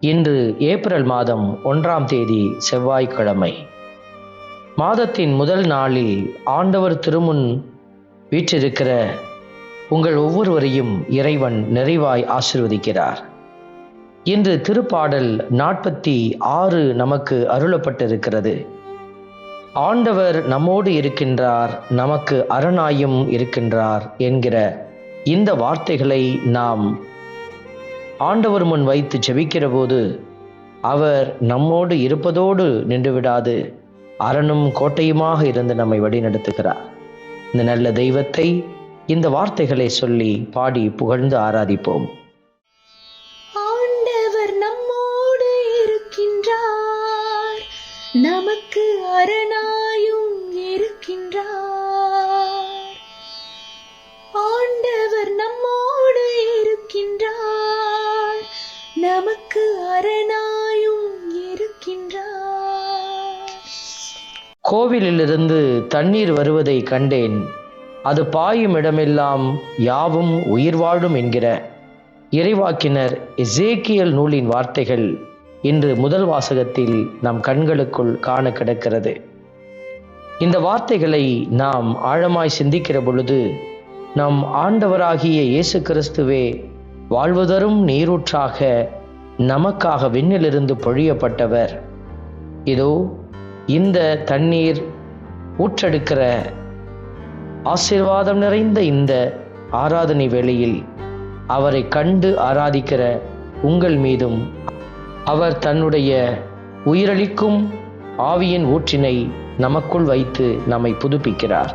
இன்று ஏப்ரல் மாதம் ஒன்றாம் தேதி செவ்வாய்க்கிழமை. மாதத்தின் முதல் நாளில் ஆண்டவர் திருமுன் வீற்றிருக்கிற உங்கள் ஒவ்வொருவரையும் இறைவன் நிறைவாய் ஆசிர்வதிக்கிறார். இன்று திருப்பாடல் நாற்பத்தி ஆறு நமக்கு அருளப்பட்டிருக்கிறது. ஆண்டவர் நம்மோடு இருக்கின்றார் நமக்கு அரணாயும் இருக்கின்றார் என்கிற இந்த வார்த்தைகளை நாம் ஆண்டவர் முன் வைத்து செபிக்கிற போது அவர் நம்மோடு இருப்பதோடு நின்று விடாது அரணும் கோட்டையுமாக இருந்து நம்மை வழிநடத்துகிறார். இந்த நல்ல தெய்வத்தை இந்த வார்த்தைகளை சொல்லி பாடி புகழ்ந்து ஆராதிப்போம். கோவிலிலிருந்து தண்ணீர் வருவதை கண்டேன். அது பாயும் இடமெல்லாம் யாவும் உயிர் வாழும் என்கிற இறைவாக்கினர் எசேக்கியல் நூலின் வார்த்தைகள் இன்று முதல் வாசகத்தில் நம் கண்களுக்குள் காண கிடக்கிறது. இந்த வார்த்தைகளை நாம் ஆழமாய் சிந்திக்கிற பொழுது நம் ஆண்டவராகிய இயேசு கிறிஸ்துவே வாழ்வுதரும் நீரூற்றாக நமக்காக விண்ணிலிருந்து பொழியப்பட்டவர். இதோ இந்த தண்ணீர் ஊற்றெடுக்கிற ஆசீர்வாதம் நிறைந்த இந்த ஆராதனை வேளையில் அவரை கண்டு ஆராதிக்கிற உங்கள் மீதும் அவர் தன்னுடைய உயிரளிக்கும் ஆவியின் ஊற்றினை நமக்குள் வைத்து நம்மை புதுப்பிக்கிறார்.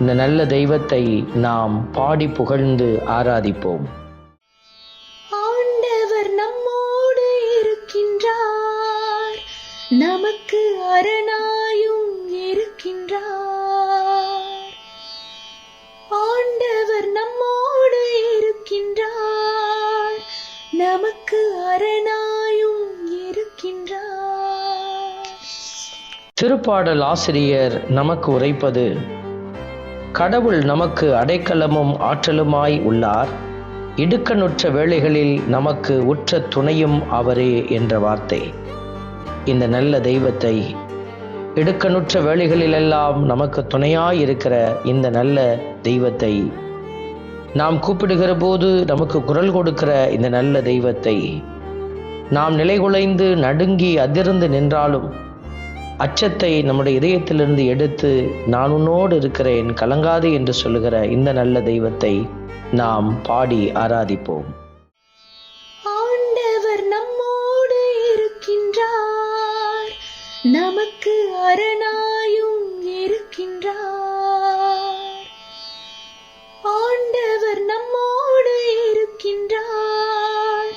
இந்த நல்ல தெய்வத்தை நாம் பாடி புகழ்ந்து ஆராதிப்போம். அரணாயும் இருக்கின்றார். ஆண்டவர் நம்மோடு இருக்கின்றார். நமக்கு அரணாயும் இருக்கின்றார். திருப்பாடல் ஆசிரியர் நமக்கு உரைப்பது கடவுள் நமக்கு அடைக்கலமும் ஆற்றலுமாய் உள்ளார். இடுக்கனுற்ற வேளைகளில் நமக்கு உற்ற துணையும் அவரே என்ற வார்த்தை. இந்த நல்ல தெய்வத்தை இடுக்கணுற்ற வேலைகளிலெல்லாம் நமக்கு துணையாய் இருக்கிற இந்த நல்ல தெய்வத்தை. நாம் கூப்பிடுகிற போது நமக்கு குரல் கொடுக்கிற இந்த நல்ல தெய்வத்தை. நாம் நிலைகுலைந்து நடுங்கி அதிர்ந்து நின்றாலும் அச்சத்தை நம்முடைய இதயத்திலிருந்து எடுத்து நான் உன்னோடு இருக்கிறேன் கலங்காது என்று சொல்லுகிற இந்த நல்ல தெய்வத்தை நாம் பாடி ஆராதிப்போம். அரணாயும் இருக்கின்றார். ஆண்டவர் நம்மோடு இருக்கின்றார்.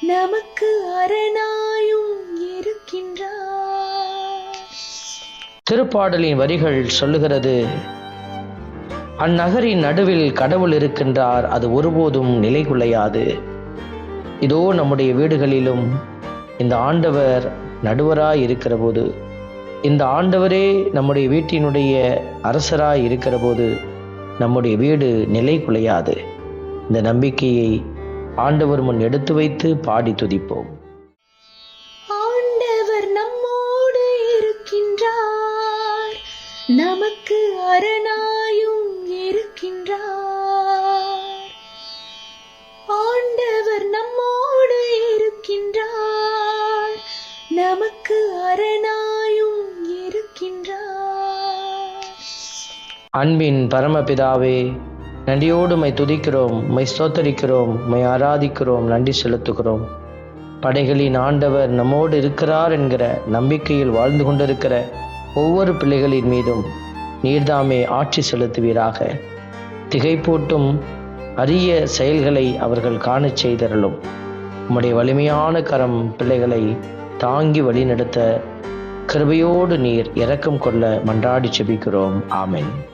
நமக்கு அரணாயும் இருக்கின்றார். திருப்பாடலின் வரிகள் சொல்லுகிறது அந்நகரின் நடுவில் கடவுள் இருக்கின்றார் அது ஒருபோதும் நிலை குலையாது இதோ நம்முடைய வீடுகளிலும் இந்த ஆண்டவர் நடுவராய் இருக்கிற போது இந்த ஆண்டவரே நம்முடைய வீட்டினுடைய அரசராய் இருக்கிற போது நம்முடைய வீடு நிலை குலையாது. இந்த நம்பிக்கையை ஆண்டவர் முன் எடுத்து வைத்து பாடி துதிப்போம். ஆண்டவர் நம்மோடு இருக்கின்றார். நமக்கு அரணா அன்பின் பரமபிதாவே நன்றியோடு மை துதிக்கிறோம் மை ஸ்தோத்தரிக்கிறோம் மை ஆராதிக்கிறோம் நன்றி செலுத்துகிறோம். படைகளின் ஆண்டவர் நம்மோடு இருக்கிறார் என்கிற நம்பிக்கையில் வாழ்ந்து கொண்டிருக்கிற ஒவ்வொரு பிள்ளைகளின் மீதும் நீர்தாமே ஆட்சி செலுத்துவீராக. திகைப்பூட்டும் அரிய செயல்களை அவர்கள் காணச் செய்தருளும். உம்முடைய வலிமையான கரம் பிள்ளைகளை தாங்கி வழிநடத்த கிருபையோடு நீர் இரக்கம் கொள்ள மன்றாடி செபிக்கிறோம். ஆமேன்.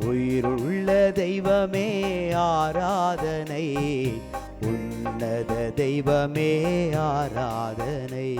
உயிருள்ள தெய்வமே ஆராதனை. உன்னத தெய்வமே ஆராதனை.